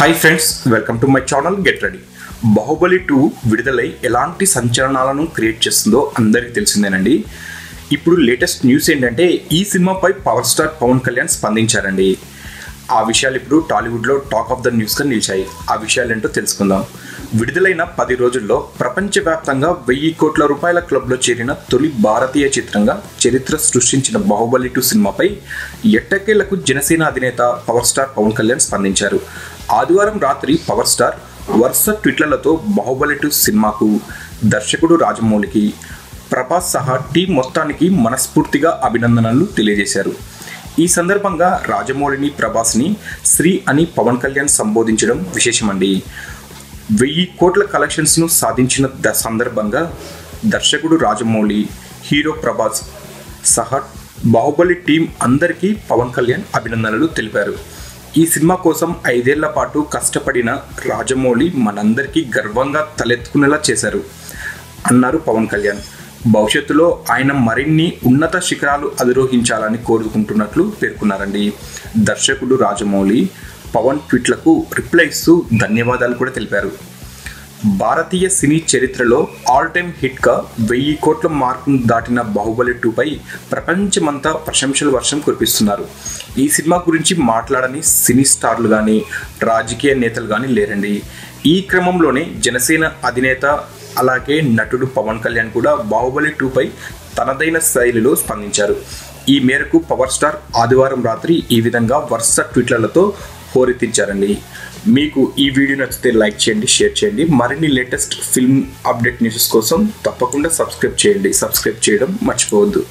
Hi friends welcome to my channel get ready Baahubali two విడుదలై ఎలాంటి సంచలనాలను create చేస్తుందో అందరికీ తెలిసిందేనండి. ఇప్పుడు లేటెస్ట్ న్యూస్ ఏంటంటే ఈ సినిమాపై పవర్ స్టార్ పవన్ కళ్యాణ్ స్పందించారండి. ఆ విషయాలు ఇప్పుడు టాలీవుడ్లో టాక్ ఆఫ్ ద న్యూస్గా నిలిచాయి. ఆ విషయాలు ఏంటో తెలుసుకుందాం. విడుదలైన పది రోజుల్లో ప్రపంచవ్యాప్తంగా వెయ్యి కోట్ల రూపాయల క్లబ్లో చేరిన తొలి భారతీయ చిత్రంగా చరిత్ర సృష్టించిన బాహుబలి టూ సినిమాపై ఎట్టకేలకు జనసేన అధినేత పవర్ స్టార్ పవన్ కళ్యాణ్ స్పందించారు. ఆదివారం రాత్రి పవర్ స్టార్ వరుస ట్విట్లతో బాహుబలి టూ సినిమాకు దర్శకుడు రాజమౌళికి ప్రభాస్ సహా టీం మొత్తానికి మనస్ఫూర్తిగా అభినందనలు తెలియజేశారు. ఈ సందర్భంగా రాజమౌళిని ప్రభాస్ని శ్రీ అని పవన్ కళ్యాణ్ సంబోధించడం విశేషమండి. వెయ్యి కోట్ల కలెక్షన్స్ను సాధించిన ద సందర్భంగా దర్శకుడు రాజమౌళి హీరో ప్రభాస్ సహా బాహుబలి టీం అందరికీ పవన్ కళ్యాణ్ అభినందనలు తెలిపారు. ఈ సినిమా కోసం ఐదేళ్ళ పాటు కష్టపడిన రాజమౌళి మనందరికీ గర్వంగా తలెత్తుకునేలా చేశారు అన్నారు పవన్ కళ్యాణ్. భవిష్యత్తులో ఆయన మరిన్ని ఉన్నత శిఖరాలు అధిరోహించాలని కోరుకుంటున్నట్లు పేర్కొన్నారండి. దర్శకుడు రాజమౌళి పవన్ ట్వీట్లకు రిప్లై ఇస్తూ ధన్యవాదాలు కూడా తెలిపారు. భారతీయ సినీ చరిత్రలో ఆల్ టైమ్ హిట్గా వెయ్యి కోట్ల మార్కును దాటిన బాహుబలి టూపై ప్రపంచమంతా ప్రశంసల వర్షం కురిపిస్తున్నారు. ఈ సినిమా గురించి మాట్లాడని సినీ స్టార్లు కానీ రాజకీయ నేతలు కానీ లేరండి. ఈ క్రమంలోనే జనసేన అధినేత అలాగే నటుడు పవన్ కళ్యాణ్ కూడా బాహుబలి టూపై తనదైన శైలిలో స్పందించారు. ఈ మేరకు పవర్ స్టార్ ఆదివారం రాత్రి ఈ విధంగా వరుస ట్వీట్లతో హోరెత్తించారండి మీకు ఈ వీడియో నచ్చితే లైక్ చేయండి షేర్ చేయండి. మరిన్ని లేటెస్ట్ ఫిల్మ్ అప్డేట్ న్యూస్ కోసం తప్పకుండా సబ్స్క్రైబ్ చేయండి. సబ్స్క్రైబ్ చేయడం మర్చిపోవద్దు.